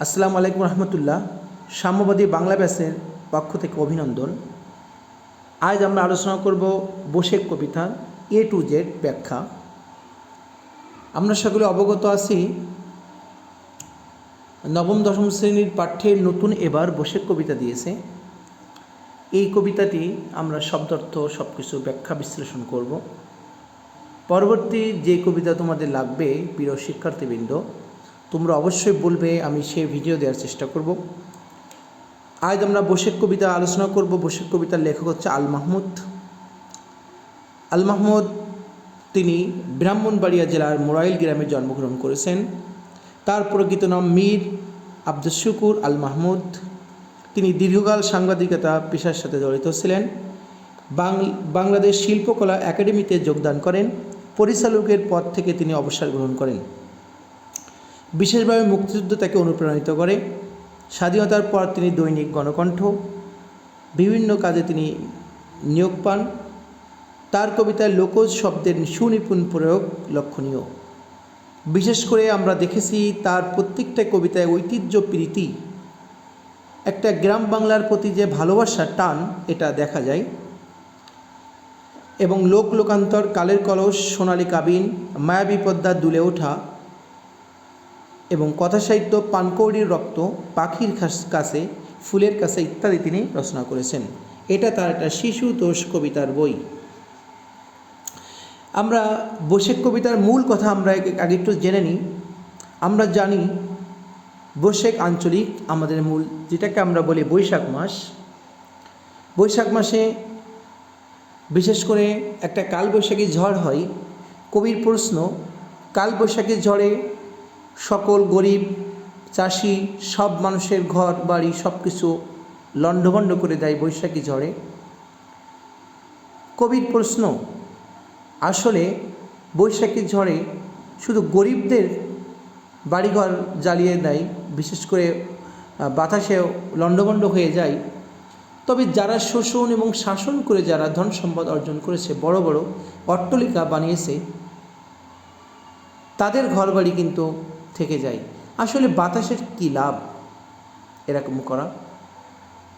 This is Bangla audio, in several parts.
আসসালামু আলাইকুম রহমতুল্লাহ, সাম্যবাদী বাংলা ব্যাসের পক্ষ থেকে অভিনন্দন। আজ আমরা আলোচনা করব বোশেক কবিতার এ টু জেড ব্যাখ্যা। আমরা সকলে অবগত আছি, নবম, দশম শ্রেণির পাঠ্যে নতুন এবার বোশেক কবিতা দিয়েছে। এই কবিতাটি আমরা শব্দার্থ সব কিছু ব্যাখ্যা বিশ্লেষণ করব। পরবর্তী যে কবিতা তোমাদের লাগবে, প্রিয় শিক্ষার্থীবৃন্দ তোমরা অবশ্যই বলবে, আমি সেই ভিডিও দেওয়ার চেষ্টা করব। আজ আমরা বসেক কবিতা আলোচনা করব। বসেক কবিতার লেখক হচ্ছে আল মাহমুদ। আল মাহমুদ তিনি ব্রাহ্মণবাড়িয়া জেলার মোরাইল গ্রামে জন্মগ্রহণ করেছেন। তার প্রকৃত নাম মীর আব্দুল শুকুর আল মাহমুদ। তিনি দীর্ঘকাল সাংবাদিকতা পেশার সাথে জড়িত ছিলেন। বাংলাদেশ শিল্পকলা একাডেমিতে যোগদান করেন। পরিচালকের পদ থেকে তিনি অবসর গ্রহণ করেন। বিশেষভাবে মুক্তিযুদ্ধ তাকে অনুপ্রাণিত করে। স্বাধীনতার পর তিনি দৈনিক গণকণ্ঠ। বিভিন্ন কাজে তিনি নিয়োগ পান। তার কবিতায় লোকজ শব্দের সুনিপুণ প্রয়োগ লক্ষণীয়। বিশেষ করে আমরা দেখেছি তার প্রত্যেকটা কবিতায় ঐতিহ্য প্রীতি। একটা গ্রাম বাংলার প্রতি যে ভালোবাসা টান, এটা দেখা যায়। এবং লোক লোকান্তর কালের কলস, সোনালী কাবিন, মায়াবী পদ্মা দুলে ওঠা এবং কথা সাহিত্য পানকৌড়ির রক্ত, পাখির কাছে, ফুলের কাছে ইত্যাদি তিনি রচনা করেছেন। এটা তার একটা শিশু দোষ কবিতার বই। আমরা বৈশাখ কবিতার মূল কথা আমরা আগে- একটু জেনে নিই। আমরা জানি বৈশাখ আঞ্চলিক আমাদের মূল, যেটাকে আমরা বলি বৈশাখ মাস। বৈশাখ মাসে বিশেষ করে একটা কালবৈশাখী ঝড় হয়। কবির প্রশ্ন, কালবৈশাখী ঝড়ে সকল গরিব চাষি সব মানুষের ঘর বাড়ি সব কিছু লণ্ডভণ্ড করে দেয় বৈশাখী ঝড়ে। কবির প্রশ্ন আসলে বৈশাখী ঝড়ে শুধু গরিবদের বাড়িঘর জ্বালিয়ে দেয় বিশেষ করে আহ, বাতাসে লণ্ডভণ্ড হয়ে যায়। তবে যারা শোষণ এবং শাসন করে যারা ধন সম্পদ অর্জন করেছে বড় বড় অট্টলিকা বানিয়েছে তাদের ঘরবাড়ি কিন্তু থেকে যায়। আসলে বাতাসের কী লাভ? এরকম করা।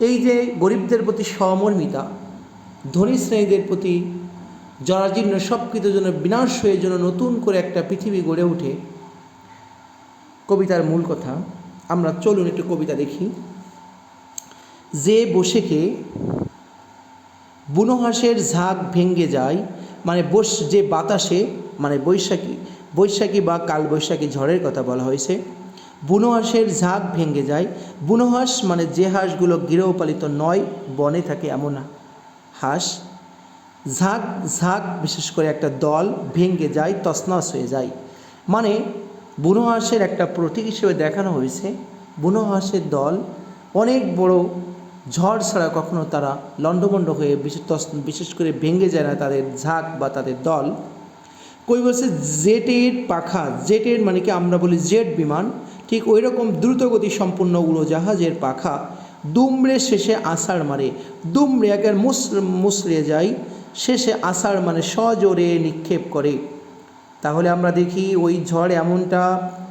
এই যে গরিবদের প্রতি সমর্মিতা, ধনী শ্রেণীদের প্রতি জরাজীর্ণ সব কিছু যেন বিনাশ হয়ে যেন নতুন করে একটা পৃথিবী গড়ে ওঠে, কবিতার মূল কথা। আমরা চলুন একটু কবিতা দেখি। যে বসেকে বুনোহাসের ঝাঁক ভেঙ্গে যায়। মানে বস যে বাতাসে মানে বৈশাখী। বৈশাখী বা কালবৈশাখী ঝড়ের কথা বলা হয়েছে। বুনোহাসের ঝাঁক ভেঙে যায়। বুনোহাঁস মানে যে হাঁসগুলো গৃহপালিত নয়, বনে থাকে এমন হাঁস। ঝাঁক ঝাঁক বিশেষ করে একটা দল ভেঙ্গে যায়, তছনছ হয়ে যায়। মানে বুনো হাঁসের একটা প্রতীক হিসেবে দেখানো হয়েছে। বুনো হাঁসের দল অনেক বড় ঝড় ছাড়া কখনো তারা লণ্ডভণ্ড হয়ে বিশেষ বিশেষ করে ভেঙে যায় না তাদের ঝাঁক বা তাদের দল। কই বলছে জেটের পাখা, জেটের মানে কি আমরা বলি জেট বিমান, ঠিক ওই রকম দ্রুতগতি সম্পূর্ণ উড়োজাহাজের পাখা দুমড়ে শেষে আষাঢ় মারে। দুমড়ে একের মুস, মুসড়ে যায়, শেষে আষাঢ় মানে সজোরে নিক্ষেপ করে। তাহলে আমরা দেখি ওই ঝড় এমনটা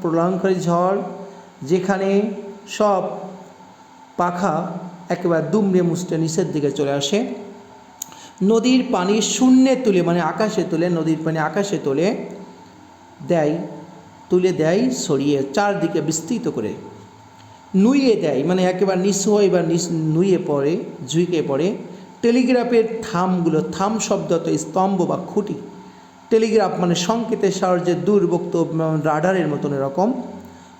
প্রলয়ঙ্করী ঝড় যেখানে সব পাখা একেবারে দুমড়ে মুসড়ে নিচের দিকে চলে আসে। নদীর পানি শূন্যে তুলে মানে আকাশে তুলে, নদীর পানি আকাশে তুলে দেয় তুলে দেয় সরিয়ে, চারদিকে বিস্তৃত করে। নুইয়ে দেয় মানে একেবারে নিঃসয় বা নিস নুইয়ে পড়ে, ঝুঁকে পড়ে। টেলিগ্রাফের থামগুলো, থাম শব্দ তো স্তম্ভ বা খুঁটি। টেলিগ্রাফ মানে সংকেতের সাহায্যে দূরবক্ত রাডারের মতন এরকম।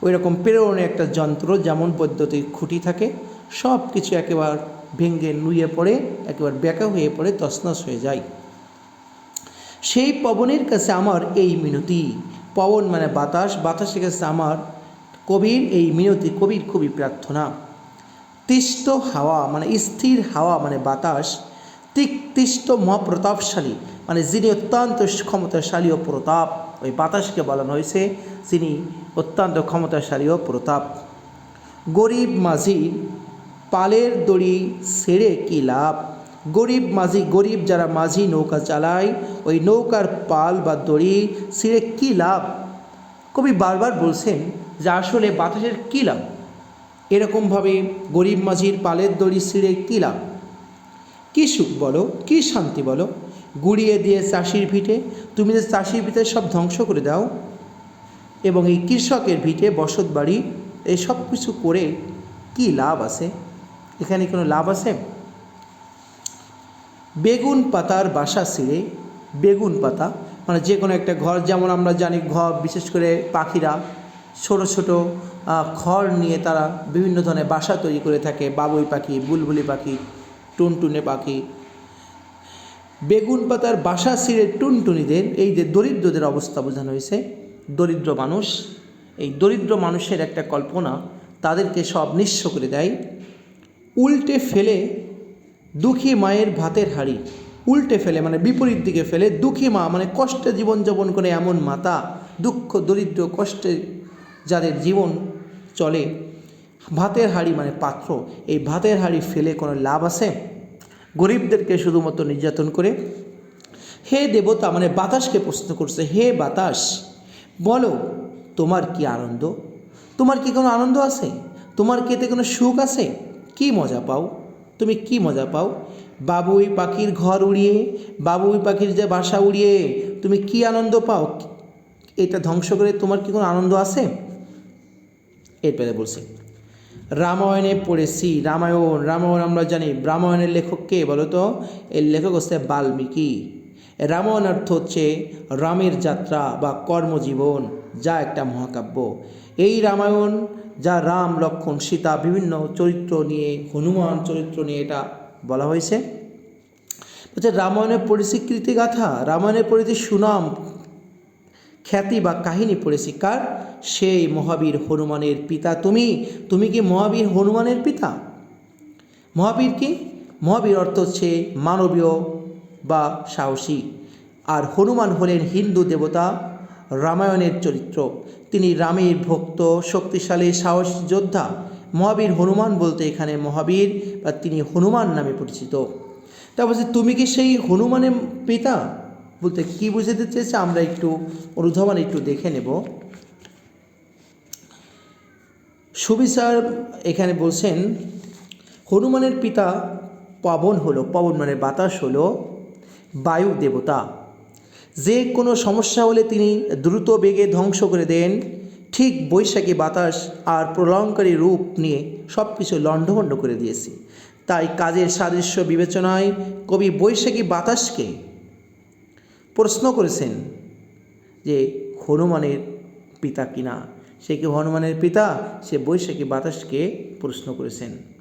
ওই রকম প্রেরণে একটা যন্ত্র, যেমন বৈদ্যুতিক খুঁটি থাকে। সব কিছু একেবারে ভেঙে নুয়ে পড়ে, একেবারে ব্যাকা হয়ে পড়ে, তছনছ হয়ে যায়। সেই পবনের কাছে আমার এই মিনতি। পবন মানে বাতাস, বাতাসের কাছে আমার কবির এই মিনতি, কবির খুবই প্রার্থনা। তিষ্ট হাওয়া মানে স্থির হাওয়া মানে বাতাস। তিক্তিষ্ট মহাপ্রতাপশালী মানে যিনি অত্যন্ত ক্ষমতাশালী ও প্রতাপ। ওই বাতাসকে বলানো হয়েছে, যিনি অত্যন্ত ক্ষমতাশালী ও প্রতাপ। গরিব মাঝির পালের দড়ি ছেড়ে কি লাভ? গরিব মাঝি, গরিব যারা মাঝি নৌকা চালায়, ওই নৌকার পাল বা দড়ি ছিঁড়ে কী লাভ? কবি বারবার বলছেন যে আসলে বাতাসের কী লাভ? এরকমভাবে গরিব মাঝির পালের দড়ি ছিঁড়ে কী লাভ? কী সুখ বলো, কী শান্তি বলো? গুড়িয়ে দিয়ে চাষির ভিটে, তুমি যে চাষির ভিটে সব ধ্বংস করে দাও। এবং এই কৃষকের ভিটে বসত বাড়ি এই সব কিছু করে কি লাভ আছে? এখানে কোনো লাভ আছে? বেগুন পাতার বাসা ছিঁড়ে বেগুন পাতা মানে যে কোনো একটা ঘর, যেমন আমরা জানি ঘর, বিশেষ করে পাখিরা, ছোট ছোট খড় নিয়ে তারা বিভিন্ন ধরনের বাসা তৈরি করে থাকে। বাবুই পাখি, বুলবুলি পাখি, টুনটুনে পাখি। বেগুন পাতার বাসা ছিঁড়ে টুনটুনিদের, এই যে দরিদ্রদের অবস্থা বোঝানো হয়েছে। দরিদ্র মানুষ, এই দরিদ্র মানুষের একটা কল্পনা তাদেরকে সব নিঃস্ব করে দেয়। উল্টে ফেলে দুঃখী মায়ের ভাতের হাড়ি। উল্টে ফেলে মানে বিপরীত দিকে ফেলে, দুঃখী মা মানে কষ্টে জীবনযাপন করে এমন মাতা, দুঃখ, দরিদ্র, কষ্টে যাদের জীবন চলে। ভাতের হাড়ি মানে পাত্র। এই ভাতের হাড়ি ফেলে কোনো লাভ আছে? গরিবদেরকে শুধুমাত্র নির্যাতন করে? হে দেবতা মানে বাতাসকে প্রশ্ন করছে, হে বাতাস, বলো, তোমার কি আনন্দ? তোমার কি কোনো আনন্দ আছে? তোমার কি এতে কোনো সুখ আছে? কি মজা পাও? তুমি কি মজা পাও? বাবুই পাখির ঘর উড়িয়ে, বাবুই পাখির যে বাসা উড়িয়ে, তুমি কি আনন্দ পাও? এটা ধ্বংস করে তোমার কি কোনো আনন্দ আছে? এরপরে বলছে, রামায়ণে পড়েছি, রামায়ণ রামায়ণ আমরা জানি। রামায়ণের লেখক কে বলো তো? এর লেখক হচ্ছে বাল্মীকি। রামায়ণ অর্থ হচ্ছে রামের যাত্রা বা কর্মজীবন। যা একটা মহাকাব্য। এই রামায়ণ, যা রাম, লক্ষ্মণ, সীতা বিভিন্ন চরিত্র নিয়ে, হনুমান চরিত্র নিয়ে এটা বলা হয়েছে। বলছে, রামায়ণের পরিস্বীকৃতি গাথা রামায়ণের পরিধি সুনাম, খ্যাতি বা কাহিনী পড়েছি কার? সেই মহাবীর হনুমানের পিতা। তুমি তুমি কি মহাবীর হনুমানের পিতা? মহাবীর কি? মহাবীর অর্থ হচ্ছে মানবীয় বা সাহসী। আর হনুমান হলেন হিন্দু দেবতা রামায়ণের চরিত্র। তিনি রামের ভক্ত, শক্তিশালী, সাহস যোদ্ধা, মহাবীর হনুমান বলতে এখানে মহাবীর বা তিনি হনুমান নামে পরিচিত। তা বলছে, তুমি কি সেই হনুমানের পিতা? বলতে, কি বুঝাতে চেয়েছে আমরা একটু, অনুধাবন একটু দেখে নেব। সুবিচার এখানে বলছেন, হনুমানের পিতা পবন হলো, পবন মানে বাতাস হলো, বায়ু দেবতা। যে কোনো সমস্যা হলে তিনি দ্রুত বেগে ধ্বংস করে দেন। ঠিক বৈশাখী বাতাস আর প্রলয়ঙ্কারী রূপ নিয়ে সব কিছু লণ্ডভণ্ড করে দিয়েছে। তাই কাজের সাদৃশ্য বিবেচনায় কবি বৈশাখী বাতাসকে প্রশ্ন করেছেন যে, হনুমানের পিতা কিনা সে কি হনুমানের পিতা? সে বৈশাখী বাতাসকে প্রশ্ন করেছেন।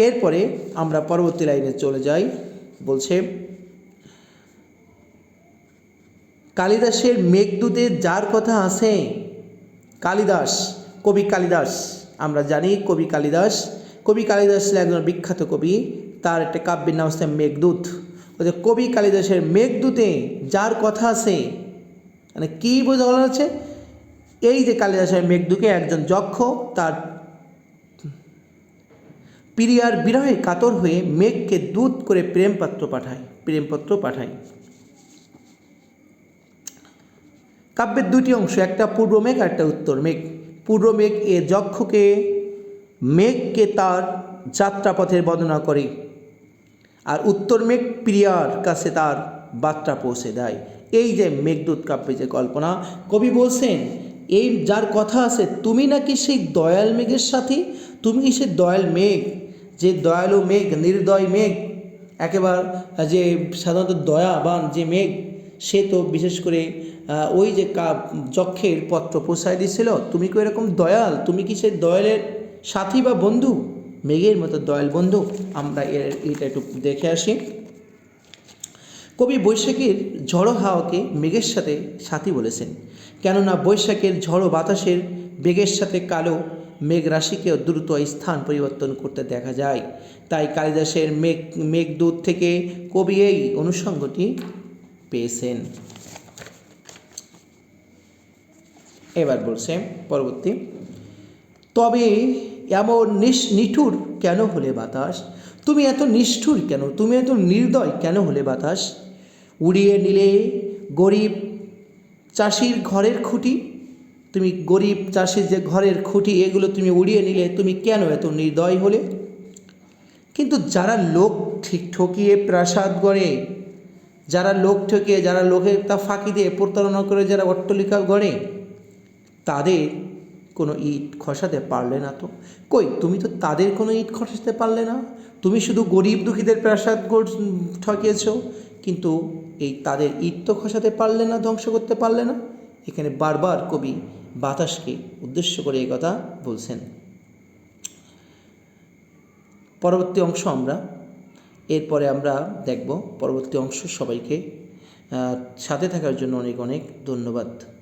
এরপরে আমরা পরবর্তী লাইনে চলে যাই। বলছে, কালিদাসের মেঘদূতে যার কথা আছে? কালিদাস, কবি কালিদাস। আমরা জানি কবি কালিদাস। কবি কালিদাস ছিলেন একজন বিখ্যাত কবি। তার একটা কাব্যের নাম হচ্ছে মেঘদূত। বলছে, কবি কালিদাসের মেঘদূতে যার কথা আছে? মানে কী বোঝা বলা হচ্ছে এই যে কালিদাসের মেঘদূকে একজন যক্ষ, তার প্রিয়ার বিরহে কাতর হয়ে মেঘকে দূত করে প্রেমপত্র পাঠায় প্রেমপত্র পাঠায়। কাব্যের দুটি অংশ, একটা পূর্ব মেঘ আর একটা উত্তর মেঘ। পূর্ব মেঘ এ যক্ষকে, মেঘকে তার যাত্রাপথের বর্ণনা করে আর উত্তর মেঘ প্রিয়ার কাছে তার বার্তা পৌঁছে দেয়। এই যে মেঘদূত কাব্যে যে কল্পনা, কবি বলছেন, এই যার কথা আছে, তুমি নাকি সেই দয়াল মেঘের সাথে? তুমি কি সেই দয়াল মেঘ যে দয়ালু মেঘ, নির্দয় মেঘ, একেবারে যে সাধারণত দয়াবান যে মেঘ, সে তো বিশেষ করে ওই যে কা যক্ষের পত্র পোষায় দিয়েছিল তুমি কি এরকম দয়াল? তুমি কি সেই দয়ালের সাথী বা বন্ধু? মেঘের মতো দয়াল বন্ধু। আমরা এর, এটা একটু দেখে আসি। কবি বৈশাখীর ঝড়ো হাওয়াকে মেঘের সাথে সাথী বলেছেন। কেননা বৈশাখের ঝড়ো বাতাসের বেগের সাথে কালো মেঘ রাশিকেও দ্রুত স্থান পরিবর্তন করতে দেখা যায়। তাই কালিদাসের মেঘ মেঘদূত থেকে কবি এই অনুষঙ্গটি পেয়েছেন। এবার বলছে পরবর্তী। তবে এমন নিস নিঠুর কেন হলে বাতাস? তুমি এত নিষ্ঠুর কেন? তুমি এত নির্দয় কেন হলে বাতাস? উড়িয়ে নিলে গরিব চাষির ঘরের খুঁটি তুমি গরিব চাষির যে ঘরের খুঁটি, এগুলো তুমি উড়িয়ে নিলে তুমি কেন এত নির্দয় হলে? কিন্তু যারা লোক ঠিক ঠকিয়ে প্রাসাদ গড়ে, যারা লোক ঠকিয়ে যারা লোকের তা ফাঁকি দিয়ে প্রতারণা করে যারা অট্টলিকা গড়ে, তাদের কোনো ইট খসাতে পারলে না তো। কই, তুমি তো তাদের কোনো ইট খসাতে পারলে না? তুমি শুধু গরিব দুঃখীদের প্রাসাদ ঠকিয়েছ, কিন্তু এই তাদের ইট তো খসাতে পারলে না, ধ্বংস করতে পারলে না? এখানে বারবার কবি বাতাসকে উদ্দেশ্য করে এই কথা বলছেন। পরবর্তী অংশ আমরা, এরপরে আমরা দেখব পরবর্তী অংশ সবাইকে। সাথে থাকার জন্য অনেক অনেক ধন্যবাদ।